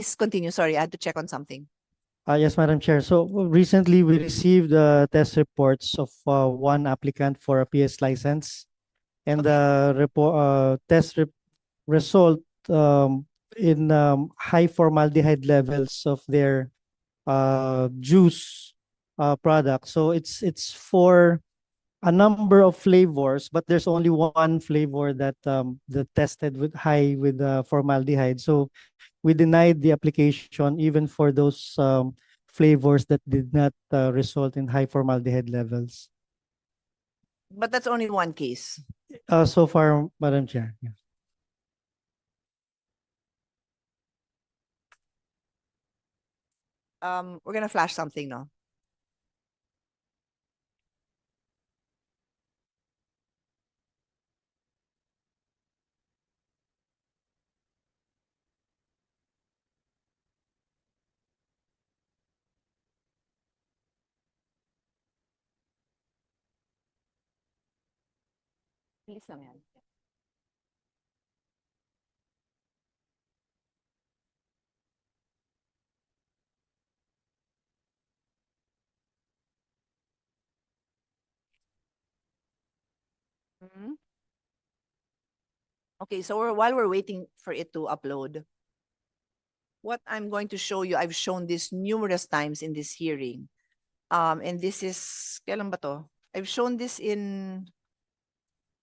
please continue. Sorry, I had to check on something. Uh, yes, Madam Chair. So recently we received uh, test reports of uh, one applicant for a PS license. And the report, uh, test re- result um, in um, high formaldehyde levels of their uh, juice uh, product. So it's it's for a number of flavors, but there's only one flavor that um, that tested with high with uh, formaldehyde. So we denied the application even for those um, flavors that did not uh, result in high formaldehyde levels. But that's only one case. Uh, so far, Madam Chair. yeah. Um, we're gonna flash something, no? Yan. Mhm. Okay, so we're, while we're waiting for it to upload, what I'm going to show you, I've shown this numerous times in this hearing. Um, and this is, kailan ba to? I've shown this in,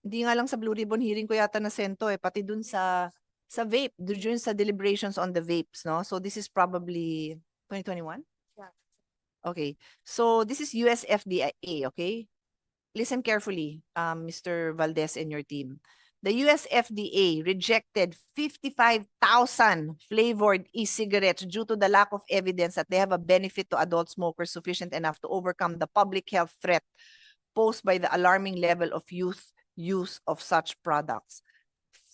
hindi nga lang sa Blue Ribbon hearing ko yata na sento eh, pati dun sa, sa vape, dun sa deliberations on the vapes, no? So this is probably 2021? Yeah. Okay, so this is US FDA, okay? listen carefully, um, Mr. Valdez and your team. The US FDA rejected 55,000 flavored e-cigarettes due to the lack of evidence that they have a benefit to adult smokers sufficient enough to overcome the public health threat posed by the alarming level of youth use of such products.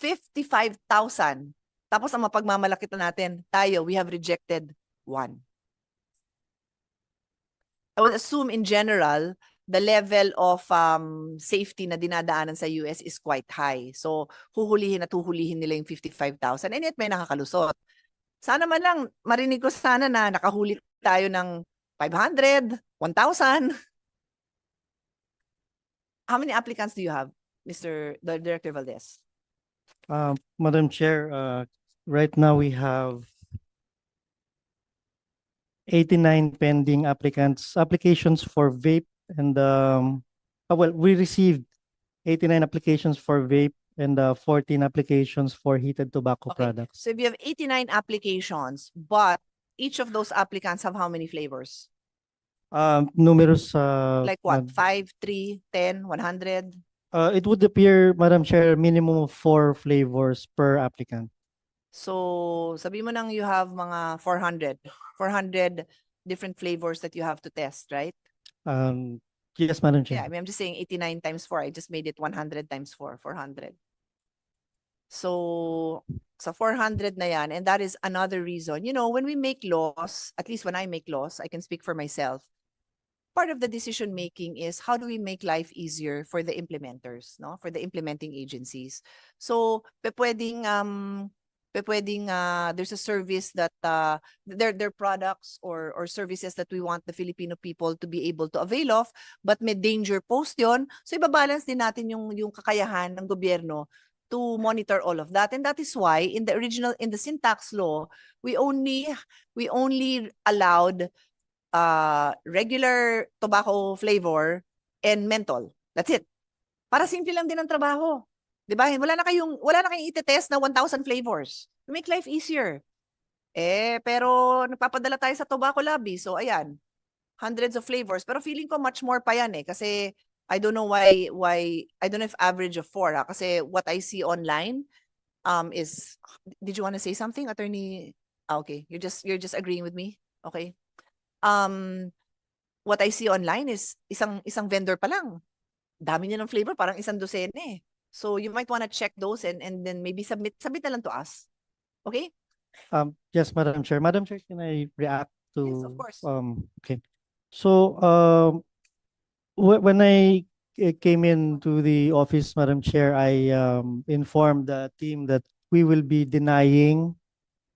55,000. Tapos ang mapagmamalaki na natin, tayo, we have rejected one. I would assume in general, the level of um, safety na dinadaanan sa US is quite high. So, huhulihin at huhulihin nila yung 55,000 and yet may nakakalusot. Sana man lang, marinig ko sana na nakahuli tayo ng 500, 1,000. How many applicants do you have, Mr. Director Valdez? Uh, Madam Chair, uh, right now we have eighty-nine pending applicants, applications for vape and, um, uh, well, we received eighty-nine applications for vape and, uh, fourteen applications for heated tobacco Okay, products. So if you have 89 applications, but each of those applicants have how many flavors? Um, numerous, uh. Like what? Mad- 5, 3, 10, 100? Uh, it would appear, Madam Chair, minimum of four flavors per applicant. So, sabi mo nang you have mga 400, 400 different flavors that you have to test, right? Um, yes, Madam Yeah, I Chair. mean, I'm just saying 89 times 4. I just made it 100 times 4, 400. So, sa 400 na yan, and that is another reason. You know, when we make laws, at least when I make laws, I can speak for myself. Part of the decision making is how do we make life easier for the implementers, no? For the implementing agencies. So, pwedeng um pwedeng uh, there's a service that uh their their products or or services that we want the Filipino people to be able to avail of but may danger post yon so ibabalance din natin yung yung kakayahan ng gobyerno to monitor all of that and that is why in the original in the syntax law we only we only allowed uh regular tobacco flavor and menthol. That's it. Para simple lang din ang trabaho. 'di ba? Wala na kayong wala na kayong itetest na 1000 flavors. To make life easier. Eh pero nagpapadala tayo sa tobacco lobby. So ayan. Hundreds of flavors. Pero feeling ko much more pa yan eh. Kasi I don't know why why I don't know if average of four ah, kasi what I see online um is did you want to say something attorney? Ah, okay. You're just you're just agreeing with me? Okay um what I see online is isang isang vendor pa lang dami niya ng flavor parang isang dosena eh so you might want to check those and and then maybe submit submit na lang to us okay Um, yes, Madam Chair. Madam Chair, can I react to? Yes, of course. Um, okay. So, um, wh- when I came into the office, Madam Chair, I, um, informed the team that we will be denying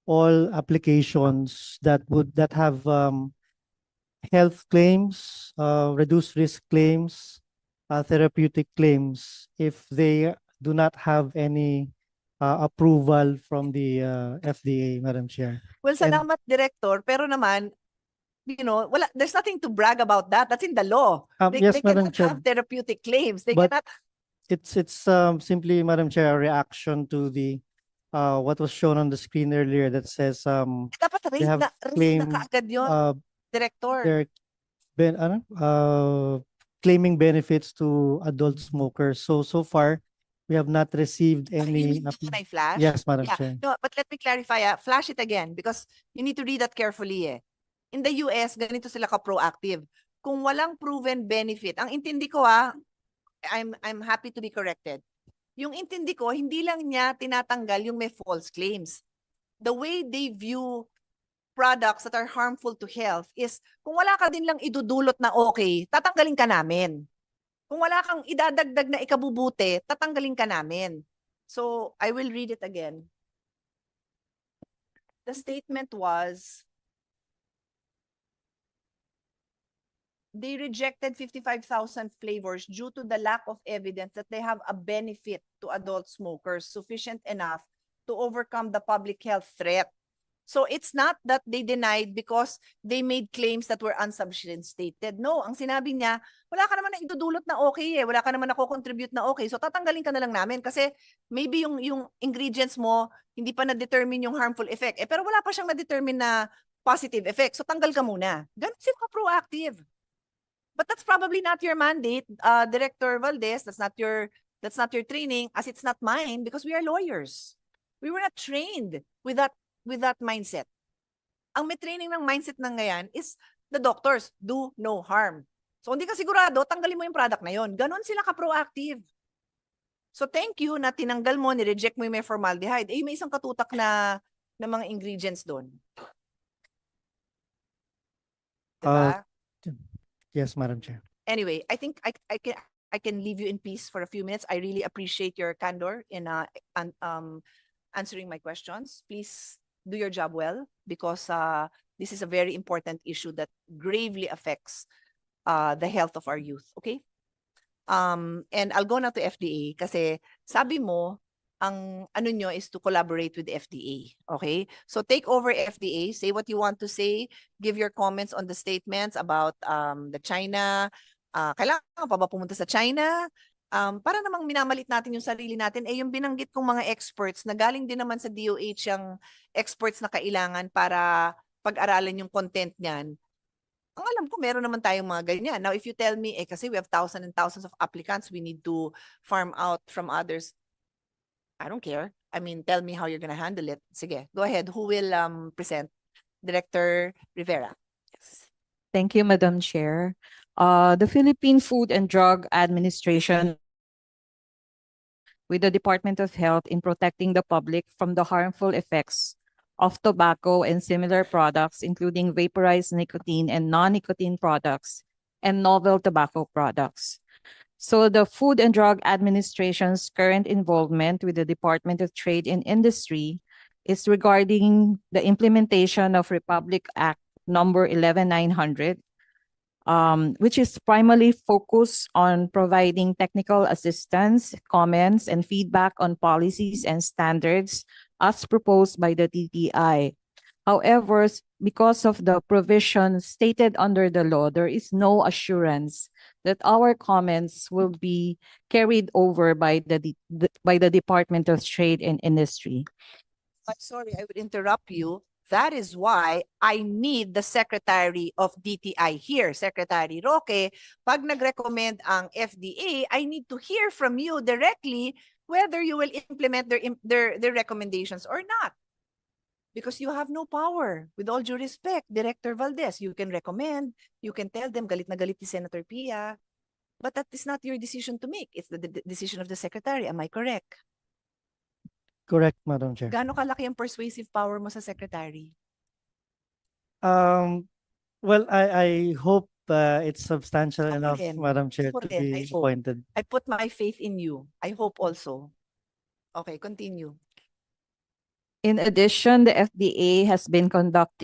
all applications that would, that have, um, health claims, uh, reduced risk claims, uh, therapeutic claims, if they do not have any, uh, approval from the, uh, FDA, Madam Chair. Well, And- salamat, Director. Pero naman, you know, wala, there's nothing to brag about that. That's in the law. Um, They, yes, they Madam cannot Chair. have therapeutic claims. They But- cannot It's, it's, um, simply, Madam Chair, a reaction to the, uh, what was shown on the screen earlier that says, um, dapat raise have na, raise na kaagad yun, uh, Director. they're ben, ano, uh, claiming benefits to adult smokers. So, so far, we have not received any. app- can I flash? Yes, Madam Yeah. Chair. No, but let me clarify, ah, flash it again because you need to read that carefully eh. In the US, ganito sila ka-proactive. Kung walang proven benefit, ang intindi ko ah, I'm, I'm happy to be corrected. Yung intindi ko, hindi lang niya tinatanggal yung may false claims. The way they view products that are harmful to health is kung wala ka din lang idudulot na okay, tatanggalin ka namin. Kung wala kang idadagdag na ikabubuti, tatanggalin ka namin. So I will read it again. The statement was they rejected 55,000 flavors due to the lack of evidence that they have a benefit to adult smokers sufficient enough to overcome the public health threat. So it's not that they denied because they made claims that were unsubstantiated. No, ang sinabi niya, wala ka naman na idudulot na okay eh. Wala ka naman na contribute na okay. So tatanggalin ka na lang namin kasi maybe yung yung ingredients mo hindi pa na-determine yung harmful effect. Eh pero wala pa siyang na-determine na positive effect. So tanggal ka muna. Ganun sila ka-proactive. But that's probably not your mandate, uh, Director Valdez. That's not your that's not your training as it's not mine because we are lawyers. We were not trained with that with that mindset. Ang may training ng mindset ng ngayon is the doctors do no harm. So hindi ka sigurado, tanggalin mo yung product na yon. Ganon sila ka-proactive. So thank you na tinanggal mo, ni-reject mo yung may formaldehyde. Eh, may isang katutak na, na mga ingredients doon. Uh, Yes, Madam Chair. anyway, I think I, I can I can leave you in peace for a few minutes. I really appreciate your candor in uh, an, um answering my questions. Please do your job well because uh this is a very important issue that gravely affects uh the health of our youth. Okay? Um and I'll go now to FDA kasi sabi mo ang ano nyo is to collaborate with FDA. Okay? So take over FDA, say what you want to say, give your comments on the statements about um, the China. Uh, kailangan pa ba pumunta sa China? Um, para namang minamalit natin yung sarili natin, eh yung binanggit kong mga experts na galing din naman sa DOH yung experts na kailangan para pag-aralan yung content niyan. Ang alam ko, meron naman tayong mga ganyan. Now, if you tell me, eh kasi we have thousands and thousands of applicants, we need to farm out from others. I don't care. I mean, tell me how you're gonna handle it. Sige, go ahead. Who will um, present? Director Rivera. Yes. Thank you, Madam Chair. Uh, the Philippine Food and Drug Administration with the Department of Health in protecting the public from the harmful effects of tobacco and similar products, including vaporized nicotine and non-nicotine products and novel tobacco products. So the Food and Drug Administration's current involvement with the Department of Trade and Industry is regarding the implementation of Republic Act number 11900 um, which is primarily focused on providing technical assistance, comments, and feedback on policies and standards as proposed by the TTI. However, because of the provision stated under the law, there is no assurance that our comments will be carried over by the- by the Department of Trade and Industry. I'm sorry, I would interrupt you. That is why I need the Secretary of DTI here, Secretary Roque. Pag nag-recommend ang FDA, I need to hear from you directly whether you will implement their, their, their recommendations or not. Because you have no power. With all due respect, Director Valdez, you can recommend, you can tell them galit na galit ni Senator Pia. But that is not your decision to make. It's the, the decision of the Secretary. Am I correct? Correct, Madam Chair. Gaano kalaki ang persuasive power mo sa Secretary? Um, well, I, I hope, uh, it's substantial Ako enough, rin. Madam Chair, Ako to rin, I be hope. appointed. I put my faith in you. I hope also. Okay, continue. In addition, the FDA has been conducting